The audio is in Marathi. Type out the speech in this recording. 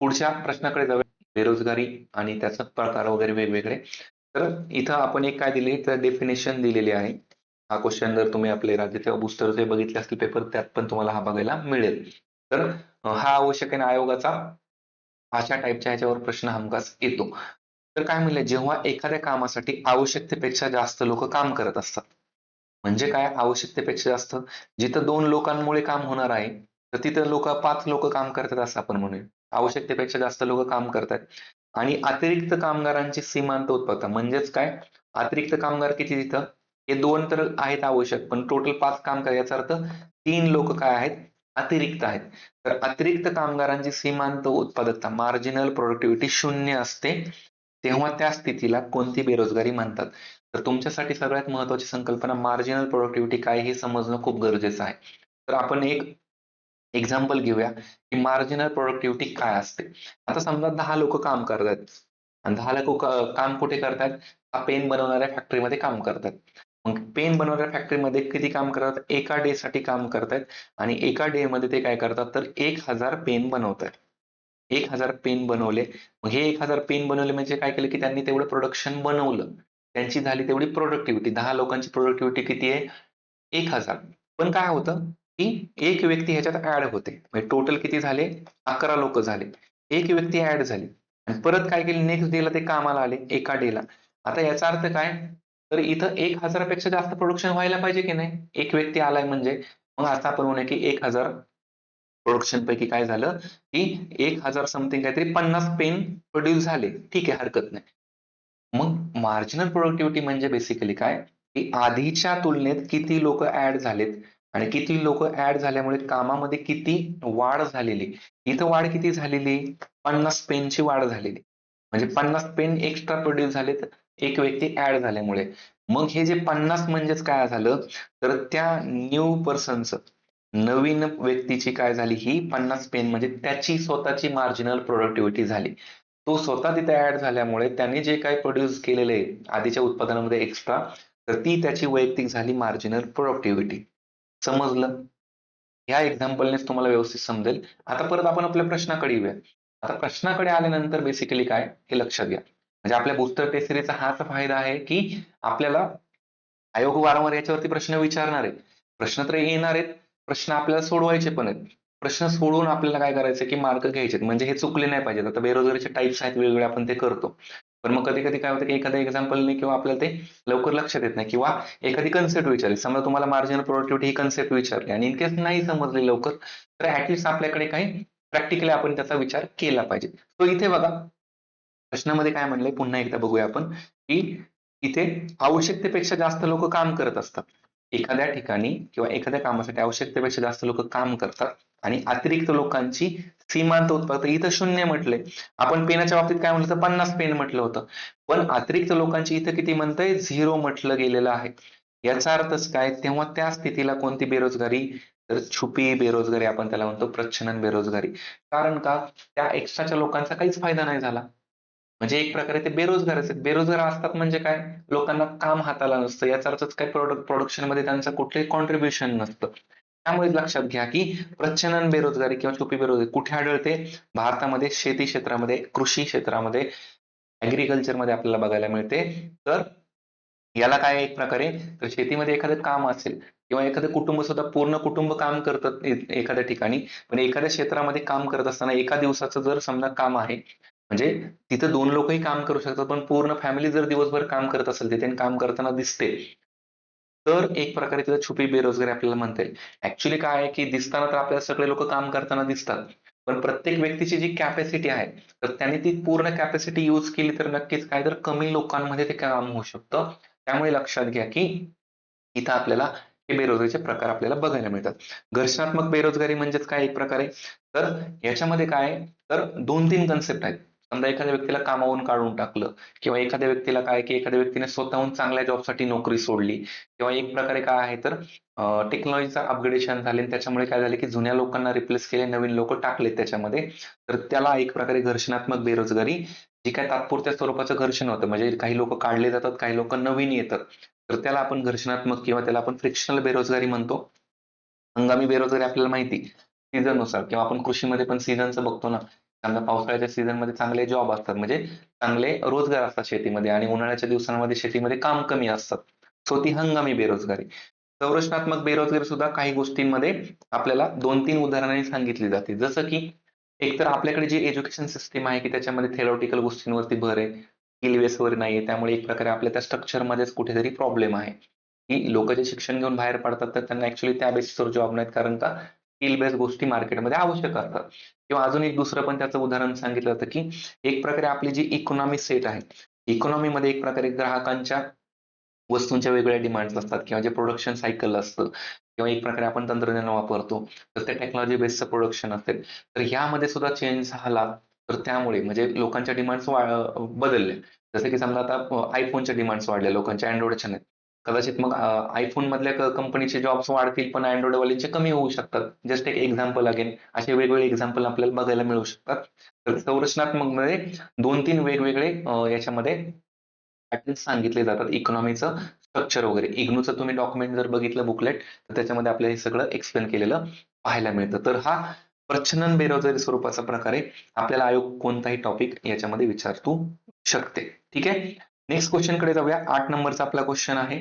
पुढच्या प्रश्नाकडे जाऊया. बेरोजगारी आणि त्याचा प्रकार वगैरे वेगवेगळे. तर इथं आपण एक काय दिले तर डेफिनेशन दिलेली आहे. हा क्वेश्चन जर तुम्ही आपले राज्याचे बुस्टरचे बघितले असतील पेपर त्यात पण तुम्हाला हा बघायला मिळेल. तर हा आवश्यक आहे आयोगाचा? अशा टाईपच्या ह्याच्यावर प्रश्न हमखास येतो. तर काय म्हणले जेव्हा एखाद्या कामासाठी आवश्यकतेपेक्षा जास्त लोक काम करत असतात. म्हणजे काय आवश्यकतेपेक्षा जास्त? जिथं दोन लोकांमुळे काम होणार आहे तर तिथं लोक पाच लोक काम करतात असं आपण म्हणूया. आवश्यकतेपेक्षा जास्त लोक काम करतात आणि अतिरिक्त कामगारांची सीमांत उत्पादकता म्हणजेच काय? अतिरिक्त कामगार किती तिथं? हे दोन तर आहेत आवश्यक पण टोटल पाच कामगार याचा अर्थ तीन लोक काय आहेत? अतिरिक्त आहेत. तर अतिरिक्त कामगारांची सीमांत उत्पादकता मार्जिनल प्रोडक्टिव्हिटी शून्य असते तेव्हा त्या स्थितीला कोणती बेरोजगारी म्हणतात? तर तुमच्यासाठी सगळ्यात महत्वाची संकल्पना मार्जिनल प्रोडक्टिव्हिटी काय हे समजणं खूप गरजेचं आहे. तर आपण एक एक्झाम्पल घेऊया की मार्जिनल प्रोडक्टिव्हिटी काय असते. आता समजा दहा लोक काम करतात. आणि दहा लोक काम कुठे करतात? हा पेन बनवणाऱ्या फॅक्टरीमध्ये काम करतात. मग पेन बनवणाऱ्या फॅक्टरीमध्ये किती काम करतात? एका डे साठी काम करतात. आणि एका डे मध्ये ते काय करतात? तर एक हजार पेन बनवतात. एक हजार पेन बनवले. मग हे एक हजार पेन बनवले म्हणजे काय केलं की त्यांनी तेवढं प्रोडक्शन बनवलं. त्यांची झाली तेवढी प्रोडक्टिव्हिटी दहा लोकांची प्रोडक्टिव्हिटी किती आहे? एक हजार. पण काय होतं? की एक व्यक्ती ह्याच्यात ऍड होते. म्हणजे टोटल किती झाले? अकरा लोक झाले. एक व्यक्ती ऍड झाली. आणि परत काय केली? नेक्स्ट डेला ते कामाला आले एका डेला आता याचा अर्थ काय? तर इथं एक हजारापेक्षा जास्त प्रोडक्शन व्हायला पाहिजे की नाही? एक व्यक्ती आलाय म्हणजे मग असं आपण म्हणूया की एक हजार प्रोडक्शन पैकी काय झालं? की एक हजार समथिंग काहीतरी पन्नास पेन प्रोड्यूस झाले. ठीक आहे हरकत नाही. मग मार्जिनल प्रोडक्टिव्हिटी म्हणजे बेसिकली काय? की आधीच्या तुलनेत किती लोक ऍड झालेत? आणि किती लोक ऍड झाल्यामुळे कामामध्ये किती वाढ झालेली. इथं वाढ किती झालेली? पन्नास पेनची वाढ झालेली. म्हणजे पन्नास पेन एक्स्ट्रा प्रोड्यूस झालेत एक व्यक्ती ऍड झाल्यामुळे. मग हे जे पन्नास म्हणजेच काय झालं? तर त्या न्यू पर्सनच नवीन व्यक्तीची काय झाली? ही पन्नास पेन म्हणजे त्याची स्वतःची मार्जिनल प्रोडक्टिव्हिटी झाली. तो स्वतः तिथे ऍड झाल्यामुळे त्याने जे काही प्रोड्यूस केलेले आहे आधीच्या उत्पादनामध्ये एक्स्ट्रा तर ती त्याची वैयक्तिक झाली मार्जिनल प्रोडक्टिव्हिटी समजलं? ह्या एक्झाम्पलनेच तुम्हाला व्यवस्थित समजेल. आता परत आपण आपल्या प्रश्नाकडे येऊया. आता प्रश्नाकडे आल्यानंतर बेसिकली काय? हे लक्षात घ्या. म्हणजे आपल्या बुस्तर टेस्ट सिरीजचा हाच फायदा आहे की आपल्याला आयोग वारंवार याच्यावरती प्रश्न विचारणार आहे प्रश्न तर येणार आहेत. प्रश्न आपल्याला सोडवायचे पण आहेत. प्रश्न सोडून आपल्याला काय करायचं की मार्क घ्यायचे म्हणजे हे चुकले नाही पाहिजेत. आता बेरोजगारीचे टाईप्स आहेत वेगवेगळे आपण ते करतो. पण मग कधी कधी काय होतं की एखाद्या एक्झाम्पलने किंवा आपल्याला ते लवकर लक्षात येत नाही. किंवा एखादी कन्सेप्ट विचारली. समजा तुम्हाला मार्जिनल प्रोडक्टिव्हिटी ही कन्सेप्ट विचारली आणि इनकेस नाही समजली लवकर तर ऍटलिस्ट आपल्याकडे काही प्रॅक्टिकली आपण त्याचा विचार केला पाहिजे. तो इथे बघा. प्रश्नामध्ये काय म्हणलंय? पुन्हा एकदा बघूया आपण की इथे आवश्यकतेपेक्षा जास्त लोक काम करत असतात. एखाद्या ठिकाणी किंवा एखाद्या कामासाठी आवश्यकतेपेक्षा जास्त लोक काम करतात आणि अतिरिक्त लोकांची सीमांत उत्पादन इथं शून्य म्हटले आपण पेनाच्या बाबतीत काय म्हटलं तर पन्नास पेन म्हटलं होतं. पण अतिरिक्त लोकांची इथं किती म्हणतंय? झिरो म्हटलं गेलेलं आहे. याचा अर्थच काय? तेव्हा त्या स्थितीला कोणती बेरोजगारी? तर छुपी बेरोजगारी आपण त्याला म्हणतो प्रच्छन्न बेरोजगारी. कारण का? त्या एक्स्ट्राच्या लोकांचा काहीच फायदा नाही झाला. म्हणजे एक प्रकारे ते बेरोजगार आहेत बेरोजगार असतात म्हणजे काय? लोकांना काम हाताला नसतं. याचा अर्थच काय? प्रोडक्ट प्रोडक्शनमध्ये त्यांचं कुठलंही कॉन्ट्रीब्युशन नसतं. त्यामुळे लक्षात घ्या की प्रच्छन्न बेरोजगारी किंवा छुपी बेरोजगारी कुठे आढळते? भारतामध्ये शेती क्षेत्रामध्ये कृषी क्षेत्रामध्ये ऍग्रिकल्चरमध्ये आपल्याला बघायला मिळते. तर याला काय एक प्रकारे? तर शेतीमध्ये एखादं काम असेल किंवा एखादं कुटुंब सुद्धा पूर्ण कुटुंब काम करतात एखाद्या ठिकाणी. पण एखाद्या क्षेत्रामध्ये काम करत असताना एका दिवसाचं जर समजा काम आहे म्हणजे तिथं दोन लोकही काम करू शकतात पण पूर्ण फॅमिली जर दिवसभर काम करत असेल तिथे काम करताना दिसते तर एक प्रकारे तिथं छुपी बेरोजगारी आपल्याला म्हणता येईल. ऍक्च्युली काय आहे की दिसताना तर आपल्याला सगळे लोक काम करताना दिसतात पण प्रत्येक व्यक्तीची जी कॅपॅसिटी आहे तर त्याने ती पूर्ण कॅपॅसिटी यूज केली तर नक्कीच काय तर कमी लोकांमध्ये ते काम होऊ शकतं. त्यामुळे लक्षात घ्या की इथं आपल्याला हे बेरोजगारीचे प्रकार आपल्याला बघायला मिळतात. घर्षणात्मक बेरोजगारी म्हणजेच काय एक प्रकारे? तर याच्यामध्ये काय आहे? तर दोन तीन कन्सेप्ट आहेत. समजा एखाद्या व्यक्तीला कामावरून काढून टाकलं किंवा एखाद्या व्यक्तीला काय की एखाद्या व्यक्तीने स्वतःहून चांगल्या जॉबसाठी नोकरी सोडली किंवा एक प्रकारे काय आहे तर टेक्नॉलॉजीचं अपग्रेडेशन झाले त्याच्यामुळे काय झाले की जुन्या लोकांना रिप्लेस केले नवीन लोक टाकले त्याच्यामध्ये. तर त्याला एक प्रकारे घर्षणात्मक बेरोजगारी जी काय तात्पुरत्या स्वरूपाचं घर्षण होतं. म्हणजे काही लोक काढले जातात काही लोक नवीन येतात. तर त्याला आपण घर्षणात्मक किंवा त्याला आपण फ्रिक्शनल बेरोजगारी म्हणतो. हंगामी बेरोजगारी आपल्याला माहिती सीझननुसार किंवा आपण कृषीमध्ये पण सीझनचं बघतो ना समजा पावसाळ्याच्या सीझनमध्ये चांगले जॉब असतात. म्हणजे चांगले रोजगार असतात शेतीमध्ये आणि उन्हाळ्याच्या दिवसांमध्ये शेतीमध्ये काम कमी असतात. सो ती हंगामी बेरोजगारी. संरचनात्मक बेरोजगारी सुद्धा काही गोष्टींमध्ये आपल्याला दोन तीन उदाहरणाने सांगितली जाते. जसं की एकतर आपल्याकडे जी एज्युकेशन सिस्टीम आहे की त्याच्यामध्ये थेरॉटिकल गोष्टींवरती भर आहे स्किल वगैरे नाहीये त्यामुळे एक प्रकारे आपल्या त्या स्ट्रक्चरमध्येच कुठेतरी प्रॉब्लेम आहे. की लोक जे शिक्षण घेऊन बाहेर पडतात तर त्यांना ऍक्च्युली त्या बेसिसवर जॉब नाहीत. कारण का? स्किल बेस गोष्टी मार्केटमध्ये आवश्यक असतात. किंवा अजून एक दुसरं पण त्याचं उदाहरण सांगितलं जातं की एक प्रकारे आपली जी इकॉनॉमी सेट आहे इकॉनॉमीमध्ये एक प्रकारे ग्राहकांच्या वस्तूंच्या वेगवेगळ्या डिमांड्स असतात. किंवा जे प्रोडक्शन सायकल असतं किंवा एक प्रकारे आपण तंत्रज्ञान वापरतो तर ते टेक्नॉलॉजी बेस्डचं प्रोडक्शन असेल तर ह्यामध्ये सुद्धा चेंज झाला तर त्यामुळे म्हणजे लोकांच्या डिमांड्स बदलल्या जसं की समजा आता आयफोनच्या डिमांड्स वाढल्या लोकांच्या अँड्रॉइडच्या नाही. कदाचित मग आयफोन मधल्या कंपनीचे जॉब्स वाढतील पण अँड्रॉइड वाल्यांचे कमी होऊ शकतात. जस्ट एक एक्झाम्पल अगेन असे वेगवेगळे एक्झाम्पल आपल्याला बघायला मिळू शकतात. तर संरचनात्मकमध्ये दोन तीन वेगवेगळे याच्यामध्ये पॅटर्न्स सांगितले जातात. इकॉनॉमीचं स्ट्रक्चर वगैरे. इग्नूचं तुम्ही डॉक्युमेंट जर बघितलं बुकलेट तर त्याच्यामध्ये आपल्याला हे सगळं एक्सप्लेन केलेलं पाहायला मिळतं. तर हा प्रच्छन्न बेरोजगारी स्वरूपाचा प्रकारे आपल्याला आयोग कोणताही टॉपिक याच्यामध्ये विचारतो शकते. ठीक आहे? नेक्स्ट क्वेश्चनकडे जाऊया. आठ नंबरचा आपला क्वेश्चन आहे.